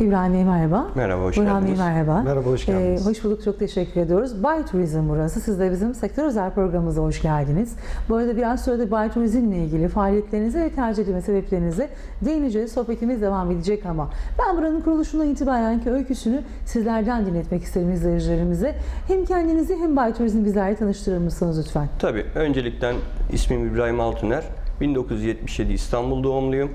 İbrahim Bey merhaba. Merhaba, hoş Burhan Bey geldiniz. merhaba. Merhaba, hoş geldiniz. hoş bulduk, çok teşekkür ediyoruz. Bay Turizm burası. Siz de bizim sektör özel programımıza hoş geldiniz. Bu arada biraz sonra da Bay Turizm ile ilgili faaliyetlerinize ve tercih edilme sebeplerinize değineceğiz. Sohbetimiz devam edecek ama ben buranın kuruluşundan itibaren ki öyküsünü sizlerden dinletmek isterim izleyicilerimize. Hem kendinizi hem Bay Turizm bizlerle tanıştırır mısınız lütfen? Tabii. Öncelikle ismim İbrahim Altuner. 1977 İstanbul doğumluyum.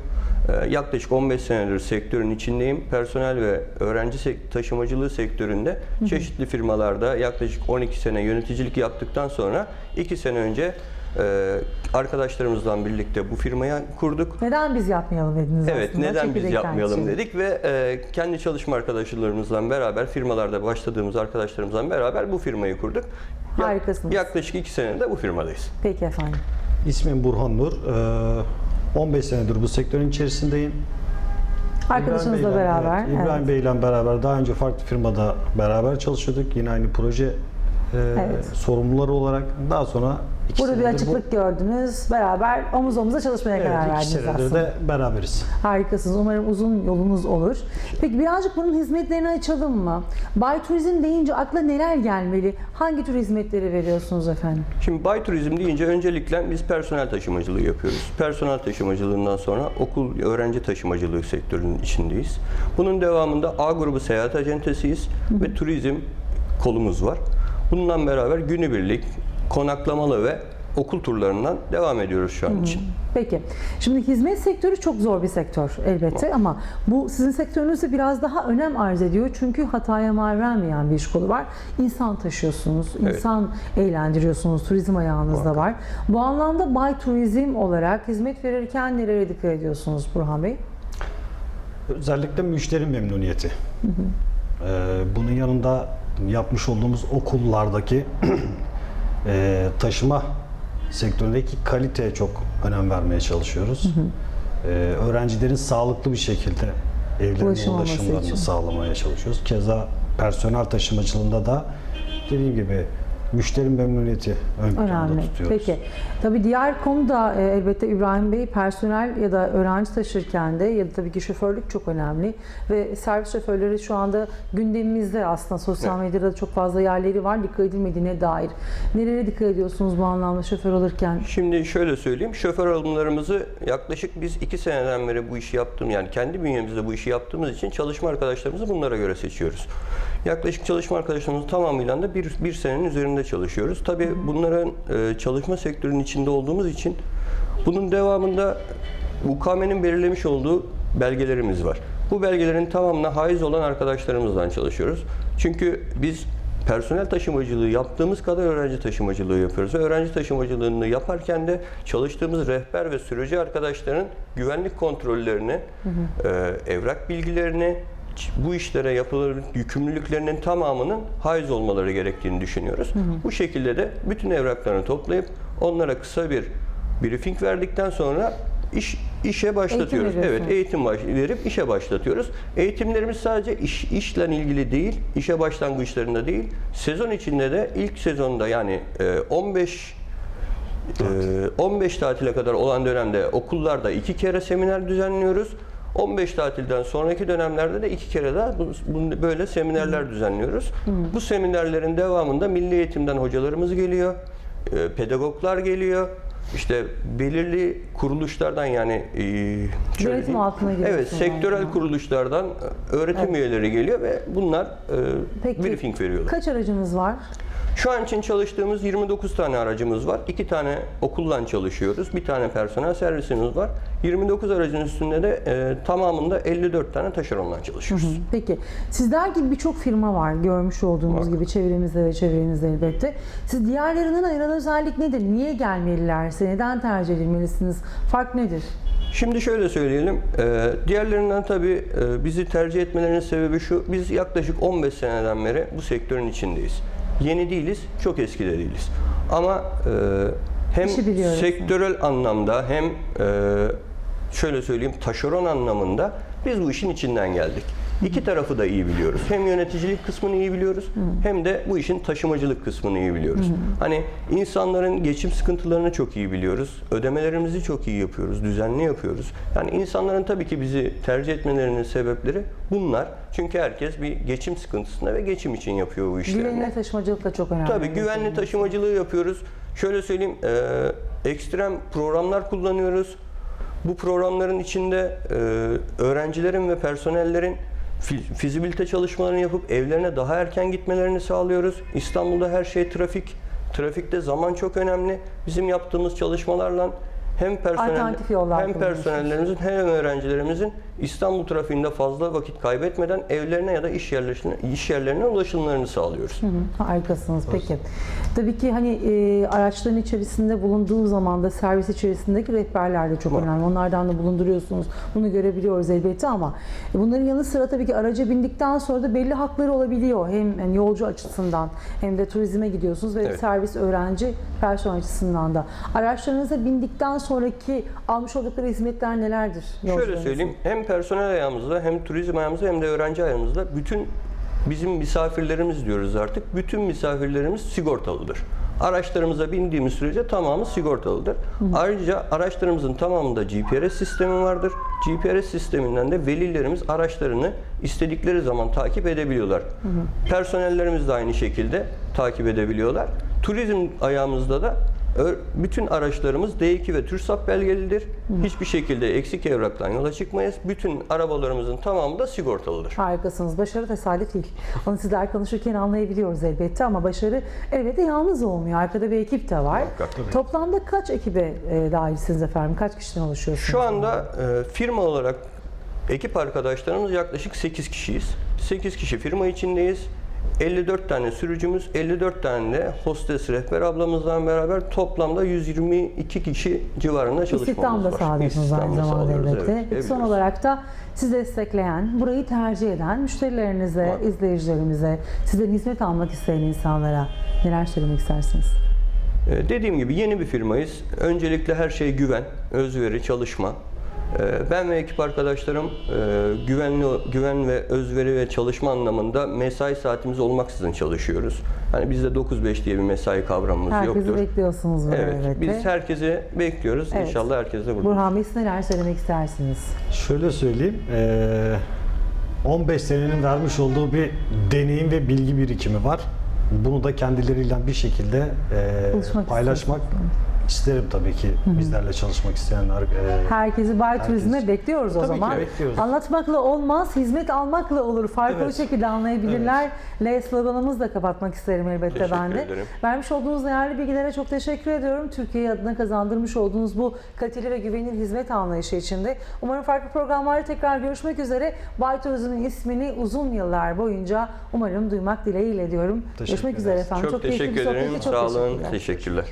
Ee, Yaklaşık 15 senedir sektörün içindeyim. Personel ve öğrenci taşımacılığı sektöründe çeşitli firmalarda yaklaşık 12 sene yöneticilik yaptıktan sonra 2 sene önce e, arkadaşlarımızla birlikte bu firmayı kurduk. Neden biz yapmayalım dediniz Evet, aslında. neden biz yapmayalım için. dedik ve e, kendi çalışma arkadaşlarımızla beraber, firmalarda başladığımız arkadaşlarımızla beraber bu firmayı kurduk. Harikasınız. Yaklaşık 2 senedir de bu firmadayız. Peki efendim. İsmim Burhan Nur. Ee, 15 senedir bu sektörün içerisindeyim. Arkadaşınızla İbrahim Bey'le- beraber. evet, İbrahim evet. Bey'le beraber daha önce farklı firmada beraber çalışıyorduk. Yine aynı proje e, Evet. sorumluları olarak. Daha sonra iki Burada bir açıklık gördünüz. Beraber omuz omuza çalışmaya bu, evet, karar verdiniz aslında. de beraberiz. Harikasınız. Umarım uzun yolunuz olur. Peki birazcık bunun hizmetlerini açalım mı? Bay Turizm deyince akla neler gelmeli? Hangi tür hizmetleri veriyorsunuz efendim? Şimdi Bay Turizm deyince öncelikle biz personel taşımacılığı yapıyoruz. Personel taşımacılığından sonra okul öğrenci taşımacılığı sektörünün içindeyiz. Bunun devamında A grubu seyahat acentesiyiz ve turizm kolumuz var. Bununla beraber günübirlik, konaklamalı ve okul turlarından devam ediyoruz şu an için. Peki. Şimdi hizmet sektörü çok zor bir sektör elbette ama bu sizin sektörünüzde biraz daha önem arz ediyor. Çünkü hataya mal vermeyen bir iş kolu var. İnsan taşıyorsunuz, Evet. insan eğlendiriyorsunuz, turizm ayağınızda var. Bu anlamda Bay Turizm olarak hizmet verirken nereye dikkat ediyorsunuz Burhan Bey? Özellikle müşteri memnuniyeti. Ee, bunun yanında yapmış olduğumuz okullardaki e, taşıma sektöründeki kaliteye çok önem vermeye çalışıyoruz. Ee, öğrencilerin sağlıklı bir şekilde evlerine ulaşımlarını sağlamaya çalışıyoruz. Keza personel taşımacılığında da dediğim gibi müşteri memnuniyeti ön planda Önemli. tutuyoruz. Peki. Tabii diğer konu da e, elbette İbrahim Bey personel ya da öğrenci taşırken de ya da tabii ki şoförlük çok önemli ve servis şoförleri şu anda gündemimizde aslında sosyal medyada da çok fazla yerleri var dikkat edilmediğine dair. Nereye dikkat ediyorsunuz bu anlamda şoför olurken? Şimdi şöyle söyleyeyim, şoför alımlarımızı yaklaşık biz iki seneden beri bu işi yaptım yani kendi bünyemizde bu işi yaptığımız için çalışma arkadaşlarımızı bunlara göre seçiyoruz. Yaklaşık çalışma arkadaşlarımızın tamamıyla da bir, bir senenin üzerinde çalışıyoruz. Tabii bunların e, çalışma sektörünün içinde olduğumuz için bunun devamında UKM'nin belirlemiş olduğu belgelerimiz var. Bu belgelerin tamamına haiz olan arkadaşlarımızla çalışıyoruz. Çünkü biz personel taşımacılığı yaptığımız kadar öğrenci taşımacılığı yapıyoruz. Ve öğrenci taşımacılığını yaparken de çalıştığımız rehber ve sürücü arkadaşların güvenlik kontrollerini, e, evrak bilgilerini, bu işlere yapılır yükümlülüklerinin tamamının haiz olmaları gerektiğini düşünüyoruz. Bu şekilde de bütün evraklarını toplayıp onlara kısa bir briefing verdikten sonra iş işe başlatıyoruz. evet, veriyorsunuz. eğitim baş- verip işe başlatıyoruz. Eğitimlerimiz sadece iş işle ilgili değil, işe başlangıçlarında değil. Sezon içinde de ilk sezonda yani e, 15 e, 15 tatile kadar olan dönemde okullarda iki kere seminer düzenliyoruz. 15 tatilden sonraki dönemlerde de iki kere daha bu, böyle seminerler düzenliyoruz. Bu seminerlerin devamında milli eğitimden hocalarımız geliyor, e, pedagoglar geliyor. İşte belirli kuruluşlardan yani e, Yönetim altına giriyorsunuz Evet, sektörel aslında. kuruluşlardan e, öğretim üyeleri geliyor ve bunlar e, Peki briefing veriyorlar. kaç aracınız var? Şu an için çalıştığımız 29 tane aracımız var. 2 tane okullan çalışıyoruz. Bir tane personel servisimiz var. 29 aracın üstünde de e, tamamında 54 tane taşeronla çalışıyoruz. Peki sizler gibi birçok firma var görmüş olduğumuz Var. gibi çevremizde ve çevrenizde elbette. Siz diğerlerinden ayıran özellik nedir? Niye gelmelilerse? Neden tercih edilmelisiniz? Fark nedir? Şimdi şöyle söyleyelim. e, diğerlerinden tabii e, bizi tercih etmelerinin sebebi şu. Biz yaklaşık 15 seneden beri bu sektörün içindeyiz. Yeni değiliz, çok eski de değiliz. Ama e, hem sektörel anlamda hem e, şöyle söyleyeyim taşeron anlamında biz bu işin içinden geldik. İki tarafı da iyi biliyoruz. Hem yöneticilik kısmını iyi biliyoruz hem de bu işin taşımacılık kısmını iyi biliyoruz. Hani insanların geçim sıkıntılarını çok iyi biliyoruz. Ödemelerimizi çok iyi yapıyoruz, düzenli yapıyoruz. Yani insanların tabii ki bizi tercih etmelerinin sebepleri bunlar. Çünkü herkes bir geçim sıkıntısında ve geçim için yapıyor bu işlerini. Güvenilir taşımacılık da çok önemli. Tabii güvenli taşımacılığı yapıyoruz. Şöyle söyleyeyim, e, ekstrem programlar kullanıyoruz. Bu programların içinde e, öğrencilerin ve personellerin fizibilite çalışmalarını yapıp evlerine daha erken gitmelerini sağlıyoruz. İstanbul'da her şey trafik. Trafikte zaman çok önemli. Bizim yaptığımız çalışmalarla hem personel hem personellerimizin hem öğrencilerimizin İstanbul trafiğinde fazla vakit kaybetmeden evlerine ya da iş yerlerine iş yerlerine ulaşımlarını sağlıyoruz. Hı, Harikasınız peki. Tabii ki hani e, araçların içerisinde bulunduğu zaman da servis içerisindeki rehberler de çok Var. önemli. Onlardan da bulunduruyorsunuz. Bunu görebiliyoruz elbette ama e, bunların yanı sıra tabii ki araca bindikten sonra da belli hakları olabiliyor. Hem yani yolcu açısından hem de turizme gidiyorsunuz ve Evet. servis öğrenci personel açısından da. Araçlarınıza bindikten sonraki almış oldukları hizmetler nelerdir? Şöyle söyleyeyim, hem personel ayağımızda hem turizm ayağımızda hem de öğrenci ayağımızda bütün bizim misafirlerimiz diyoruz artık. Bütün misafirlerimiz sigortalıdır. Araçlarımıza bindiğimiz sürece tamamı sigortalıdır. Ayrıca araçlarımızın tamamında GPRS sistemi vardır. GPRS sisteminden de velilerimiz araçlarını istedikleri zaman takip edebiliyorlar. Personellerimiz de aynı şekilde takip edebiliyorlar. Turizm ayağımızda da Bütün araçlarımız D2 ve TÜRSAP belgelidir. Hiçbir şekilde eksik evraktan yola çıkmayız. Bütün arabalarımızın tamamı da sigortalıdır. Harikasınız. Başarı tesadüf değil. Onu sizler konuşurken anlayabiliyoruz elbette ama başarı elbette yalnız olmuyor. Arkada bir ekip de var. Muhakkak. Toplamda kaç ekibe e, dahilsiniz efendim? Kaç kişiden oluşuyorsunuz? Şu anda e, firma olarak ekip arkadaşlarımız yaklaşık 8 kişiyiz. 8 kişi firma içindeyiz. 54 tane sürücümüz, 54 tane de hostes rehber ablamızla beraber toplamda 122 kişi civarında çalışmamız İstihdam da var. sağlıyorsunuz aynı İstihdam da zamanda sağlıyoruz, elbette. evet, Peki son olarak da sizi destekleyen, burayı tercih eden müşterilerinize, Var. izleyicilerimize, sizden hizmet almak isteyen insanlara neler söylemek istersiniz? Ee, Dediğim gibi yeni bir firmayız. Öncelikle her şey güven, özveri, çalışma. Ee, Ben ve ekip arkadaşlarım e, güvenli güven ve özveri ve çalışma anlamında mesai saatimiz olmaksızın çalışıyoruz. Hani bizde 9-5 diye bir mesai kavramımız Herkesi yoktur. bekliyorsunuz buraya Evet, elbette. biz herkesi bekliyoruz. Evet. İnşallah herkes de burada. Burhan Bey siz neler söylemek istersiniz? Şöyle söyleyeyim. eee, 15 senenin vermiş olduğu bir deneyim ve bilgi birikimi var. Bunu da kendileriyle bir şekilde eee, Buluşmak paylaşmak isterim tabii ki bizlerle çalışmak isteyenler. eee, Herkesi Bay Herkes. Turizm'e bekliyoruz o Tabii ki, zaman. bekliyoruz. Anlatmakla olmaz, hizmet almakla olur. Farklı Evet. şekilde anlayabilirler. L sloganımızı da kapatmak isterim elbette Teşekkür ben de. ederim. Vermiş olduğunuz değerli bilgilere çok teşekkür ediyorum. Türkiye adına kazandırmış olduğunuz bu kaliteli ve güvenilir hizmet anlayışı içinde. Umarım farklı programlarda tekrar görüşmek üzere. Bay Turizm'in ismini uzun yıllar boyunca umarım duymak dileğiyle diyorum. Teşekkür Görüşmek üzere ederiz. efendim. Çok, keyifli bir teşekkür ederim. Çok Sağ olun. teşekkürler. Teşekkürler.